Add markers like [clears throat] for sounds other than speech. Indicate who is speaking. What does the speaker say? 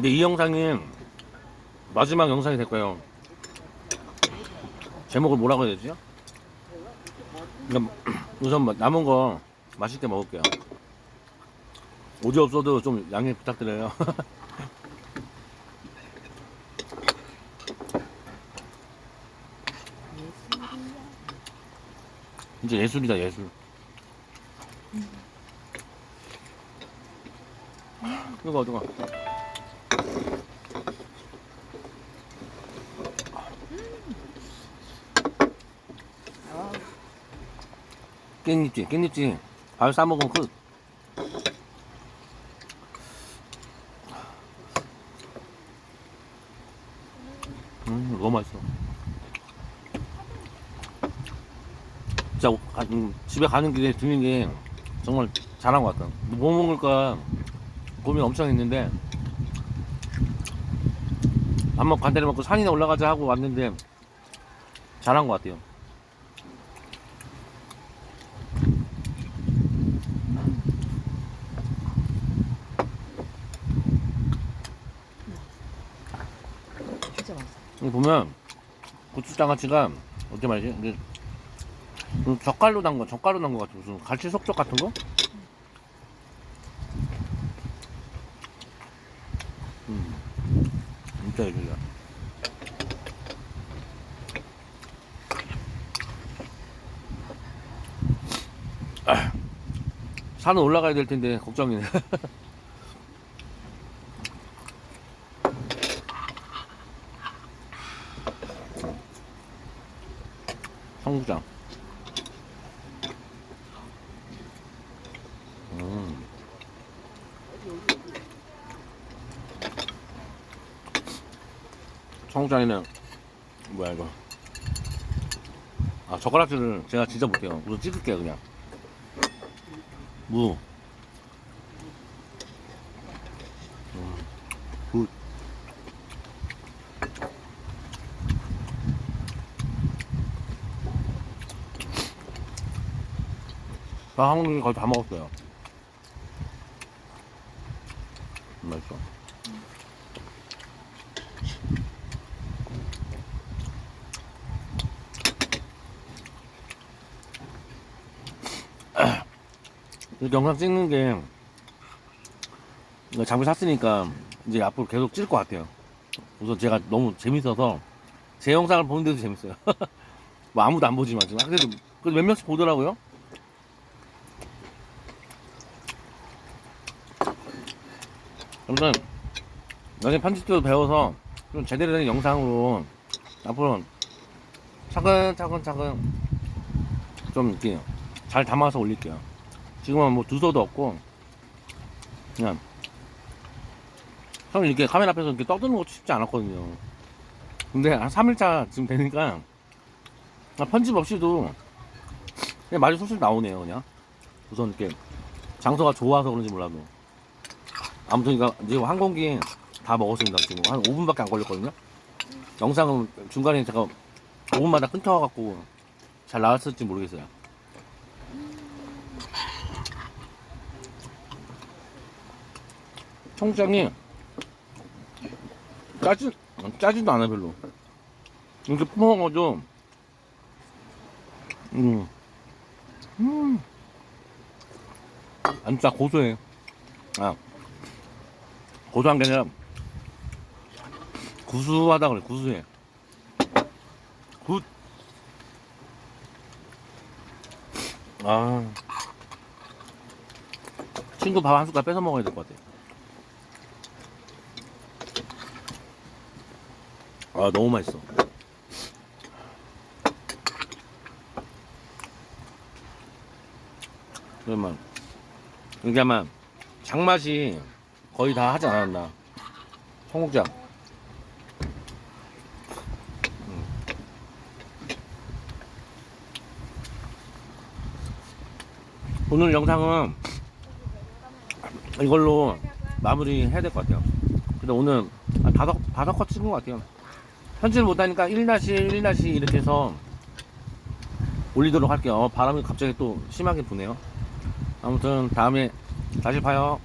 Speaker 1: 근데 이 영상이 마지막 영상이 될 거예요. 제목을 뭐라고 해야 되지? 그러니까 [clears throat] 우선 뭐 남은 거 맛있게 먹을게요. 오지 없어도 좀 양해 부탁드려요. [laughs] 이제 예술이다 예술. 이거 어디가? 깻잎찜, 깻잎찜. 밥 싸먹으면 끝. 음, 너무 맛있어. 진짜 가- 음, 집에 가는 길에 드는 게 정말 잘한 것 같다. 뭐 먹을까 고민 엄청 했는데 한번 간단히 먹고 산이나 올라가자 하고 왔는데 잘한 것 같아요.
Speaker 2: 진짜 맛있어.
Speaker 1: 여기 보면 고추 장아찌가 어떻게 말이지? 이게 좀 젓갈로 담거 젓갈로 담거 같은 무슨 갈치 속젓 같은 거? 음, 진짜 예술이야. 아, 산은 올라가야 될 텐데 걱정이네. [laughs] 청국장. 음. 청국장에는 뭐야 이거? 아 젓가락질을 제가 진짜 못해요. 우선 찍을게요 그냥. 무. 음. 굿. 나 한국인 거의 다 먹었어요. 음, 맛있어. 영상 찍는 게 장비 샀으니까 이제 앞으로 계속 찍을 것 같아요. 우선 제가 너무 재밌어서 제 영상을 보는데도 재밌어요. [laughs] 뭐 아무도 안 보지만 지금 그래도 몇 명씩 보더라고요. 아무튼 나중에 편집도 배워서 좀 제대로 된 영상으로 앞으로 차근차근 차근 좀 이렇게 잘 담아서 올릴게요. 지금은 뭐 두서도 없고 그냥 처음 이렇게 카메라 앞에서 이렇게 떠드는 것도 쉽지 않았거든요. 근데 한 3일차 지금 되니까 그냥 편집 없이도 그냥 말이 술술 나오네요 그냥 우선 이렇게 장소가 좋아서 그런지 몰라도 아무튼 이거 지금 한 공기 다 먹었습니다 지금 한 5분밖에 안 걸렸거든요 영상은 중간에 제가 5분마다 끊겨갖고 잘 나왔을지 모르겠어요 청장이 짜진 짜지도 않아 별로 이렇게 퍼먹어도 음. 음. 아, 진짜 고소해. 아. 고소한 게 아니라, 구수하다 그래, 구수해. 굿. 아. 친구 밥 한 숟갈 뺏어 먹어야 될 것 같아. 아, 너무 맛있어. 그러면 이게 아마 장맛이 거의 다 하지 않았나. 청국장. 음. 오늘 영상은 이걸로 마무리 해야 될 것 같아요. 근데 오늘 한 다섯, 다섯 컷 찍은 것 같아요. 편집을 못하니까 1나시 1나시 이렇게 해서 올리도록 할게요. 어, 바람이 갑자기 또 심하게 부네요. 아무튼 다음에 다시 봐요